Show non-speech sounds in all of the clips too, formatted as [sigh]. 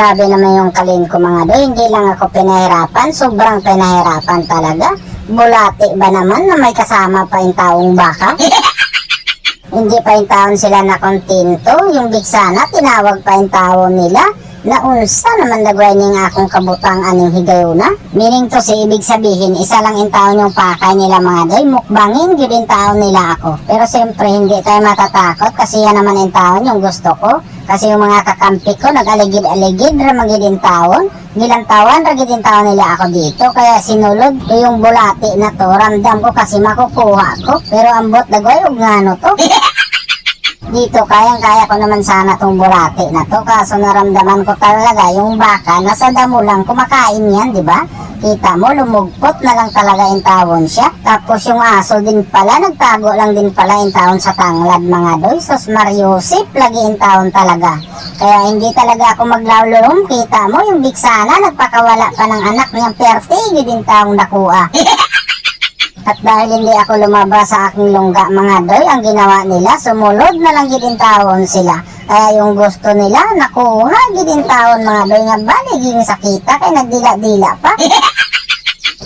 Sabi naman yung kalin ko mga doy, hindi lang ako pinahirapan, sobrang pinahirapan talaga. Bulati ba naman na may kasama pa yung taong baka? [laughs] Hindi pa yung taon sila na kontento, yung bigsana, tinawag pa yung tao nila. Naunsa naman dagway ning akong kabutang aning higayuna. Meaning to si ibig sabihin, isa lang yung taon yung pakay nila mga doy, mukbangin yun yung taon nila ako. Pero siyempre hindi tayo matatakot kasi yan naman yung taon yung gusto ko. Kasi yung mga kakampi ko nag-aligid-aligid ramagid yung taon. Nilang tawan ragid yung taon nila ako dito. Kaya sinulod ko yung bulati na to, ramdam ko kasi makukuha ko. Pero ambot dagway, ug ngano to. [laughs] Dito, kayang-kaya ko naman sana tong bulati na to. Kaso naramdaman ko talaga yung baka, nasa damo lang, kumakain yan, di ba? Kita mo, lumugpot na lang talaga yung tawon siya. Tapos yung aso din pala, nagtago lang din pala yung tawon sa tanglad mga doy. Sos Mariusip, lagi yung tawon talaga. Kaya hindi talaga ako maglawlulong. Kita mo, yung biksana, nagpakawala pa ng anak niyang pertig, din tawong nakuha. [laughs] At dahil hindi ako lumabas sa aking lungga mga doy, ang ginawa nila, sumulod na lang gidin tawon sila. Kaya yung gusto nila, nakuha gidin tawon mga doy nga baliging sakita, kaya nagdila-dila pa. [laughs]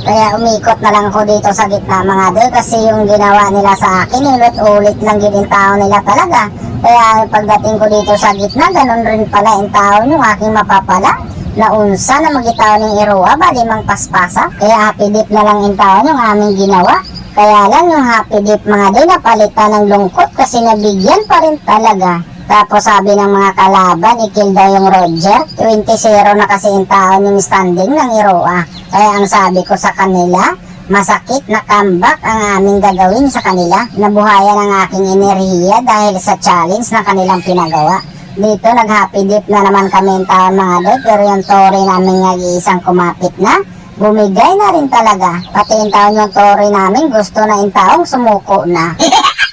Kaya umikot na lang ko dito sa gitna mga doy kasi yung ginawa nila sa akin, ulit-ulit lang gidin tawon nila talaga. Kaya pagdating ko dito sa gitna, ganun rin pala yung tawon yung aking mapapala naunsa na magitaw ng iruwa ba limang paspasa. Kaya happy dip na lang in taon yung aming ginawa. Kaya lang yung happy dip mga doy napalitan ng lungkot kasi nabigyan pa rin talaga. Tapos sabi ng mga kalaban ikil daw yung Roger. 20-0 na kasi in taon yung standing ng iruwa kaya ang sabi ko sa kanila Masakit na comeback ang aming gagawin sa kanila. Nabuhayan ang aking enerhiya dahil sa challenge na kanilang pinagawa. Dito nag-happy dip na naman kami taon mga doy pero yung tori namin nga isang kumapit na. Bumigay na rin talaga. Pati yung taon yung tori namin gusto na yung taong sumuko na.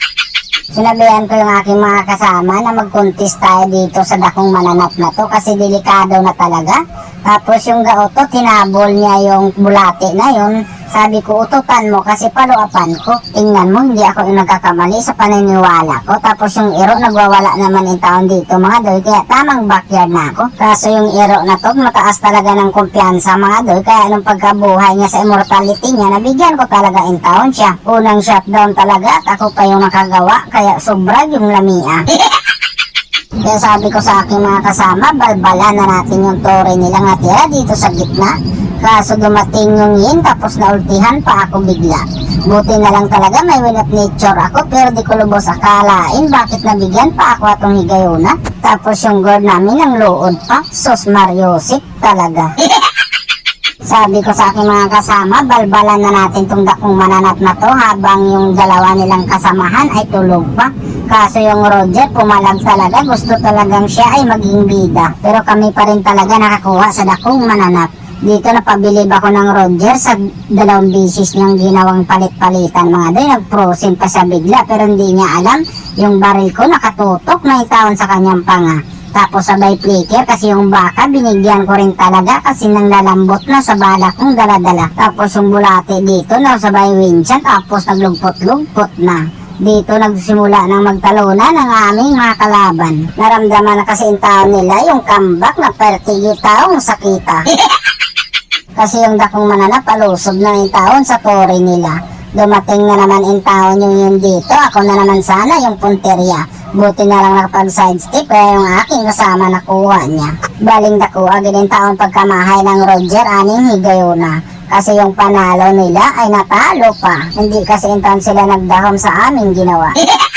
[laughs] Sinabihan ko yung aking mga kasama na mag-contest tayo dito sa dakong mananap na to kasi delikado na talaga. Tapos yung gaoto, tinabol niya yung bulate na yun. Sabi ko, ututan mo kasi paluapan ko. Tingnan mo, hindi ako yung nagkakamali sa paniniwala ko. Tapos yung iro, nagwawala naman yung taon dito mga doy. Kaya tamang backyard na ako. Kaso yung iro na to, mataas talaga ng kumpiyansa mga doy. Kaya nung pagkabuhay niya sa immortality niya, nabigyan ko talaga yung taon siya. Unang shutdown talaga at ako pa yung nakagawa. Kaya sobra yung lamia. [laughs] Kaya sabi ko sa aking mga kasama, balbala na natin yung tore nilang natira dito sa gitna. Kaso dumating yung yin tapos naultihan pa ako bigla. Buti na lang talaga may win of nature ako pero di ko lubos akalain bakit nabigyan pa ako atong higayuna. Tapos yung guard namin ang luod pa. Sos Mariosip talaga. [laughs] Sabi ko sa aking mga kasama, balbalan na natin tong dakong mananap na to habang yung dalawa nilang kasamahan ay tulog pa. Kaso yung Roger, pumalag talaga, gusto talagang siya ay maging bida. Pero kami pa rin talaga nakakuha sa dakong mananap. Dito napabilib ako ng Roger sa dalawang bisis niyang ginawang palit-palitan mga doy. Nag-frozen pa sa bigla pero hindi niya alam yung baril ko nakatutok na itaon sa kanyang panga. Tapos sabay flicker kasi yung baka binigyan ko rin talaga kasi nang lalambot na sa bala kong daladala. Tapos yung bulate dito na sabay winchan tapos naglugpot-lugpot na. Dito nagsimula ng magtalunan ng aming mga kalaban. Naramdaman na kasi tao nila yung comeback na pertigyo taong sakita. [laughs] Kasi yung dakong mananap, alusob na yung taon sa tore nila. Dumating na naman yung taon yung yun dito. Ako na naman sana yung punterya. Buti na lang nakapag-sidestep kaya yung aking kasama nakuha niya. Baling dakuha, ganyan taon pagkamahay ng Roger, aning higayo na. Kasi yung panalo nila ay natalo pa. Hindi kasi yung taon sila nagdahom sa aming ginawa. [laughs]